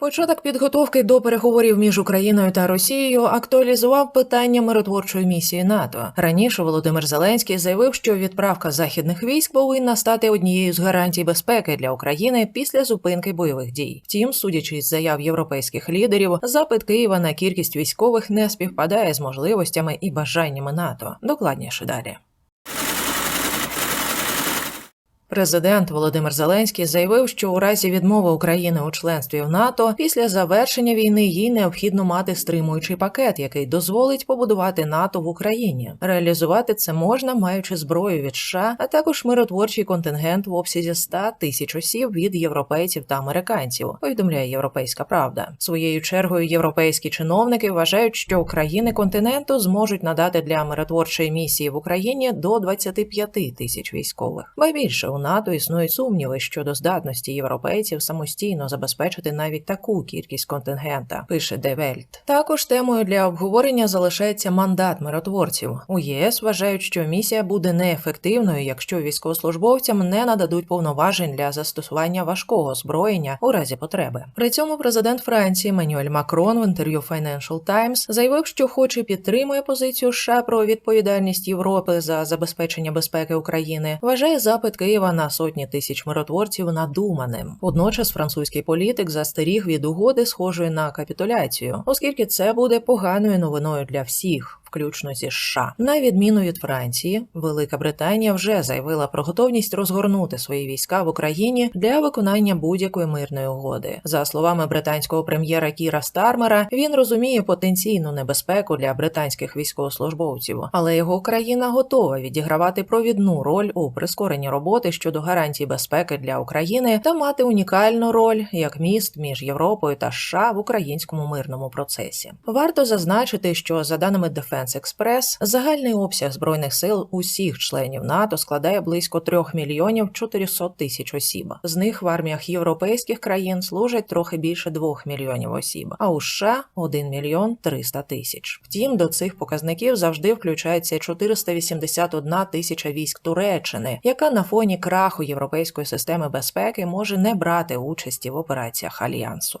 Початок підготовки до переговорів між Україною та Росією актуалізував питання миротворчої місії НАТО. Раніше Володимир Зеленський заявив, що відправка західних військ повинна стати однією з гарантій безпеки для України після зупинки бойових дій. Втім, судячи з заяв європейських лідерів, запит Києва на кількість військових не співпадає з можливостями і бажаннями НАТО. Докладніше далі. Президент Володимир Зеленський заявив, що у разі відмови України у членстві в НАТО після завершення війни їй необхідно мати стримуючий пакет, який дозволить побудувати НАТО в Україні. Реалізувати це можна, маючи зброю від США, а також миротворчий контингент в обсязі 100 тисяч осіб від європейців та американців. Повідомляє Європейська Правда. Своєю чергою європейські чиновники вважають, що країни континенту зможуть надати для миротворчої місії в Україні до 25 тисяч військових. Ба більше у НАТО існують сумніви щодо здатності європейців самостійно забезпечити навіть таку кількість контингента. Пише Welt. Також темою для обговорення залишається мандат миротворців. У ЄС вважають, що місія буде неефективною, якщо військовослужбовцям не нададуть повноважень для застосування важкого озброєння у разі потреби. При цьому президент Франції Манюель Макрон в інтерв'ю Financial Times заявив, що хоч і підтримує позицію США про відповідальність Європи за забезпечення безпеки України, вважає запит Києва на сотні тисяч миротворців надуманим. Водночас французький політик застеріг від угоди, схожої на капітуляцію, оскільки це буде поганою новиною для всіх. Включно зі США, на відміну від Франції, Велика Британія вже заявила про готовність розгорнути свої війська в Україні для виконання будь-якої мирної угоди. За словами британського прем'єра Кіра Стармера, він розуміє потенційну небезпеку для британських військовослужбовців, але його країна готова відігравати провідну роль у прискоренні роботи щодо гарантій безпеки для України та мати унікальну роль як міст між Європою та США в українському мирному процесі. Варто зазначити, що за даними Defense Express, загальний обсяг збройних сил усіх членів НАТО складає близько 3 мільйонів 400 тисяч осіб. З них в арміях європейських країн служать трохи більше 2 мільйонів осіб, а у США 1 мільйон 300 тисяч. Втім, до цих показників завжди включається 481 тисяча військ Туреччини, яка на фоні краху європейської системи безпеки може не брати участі в операціях альянсу.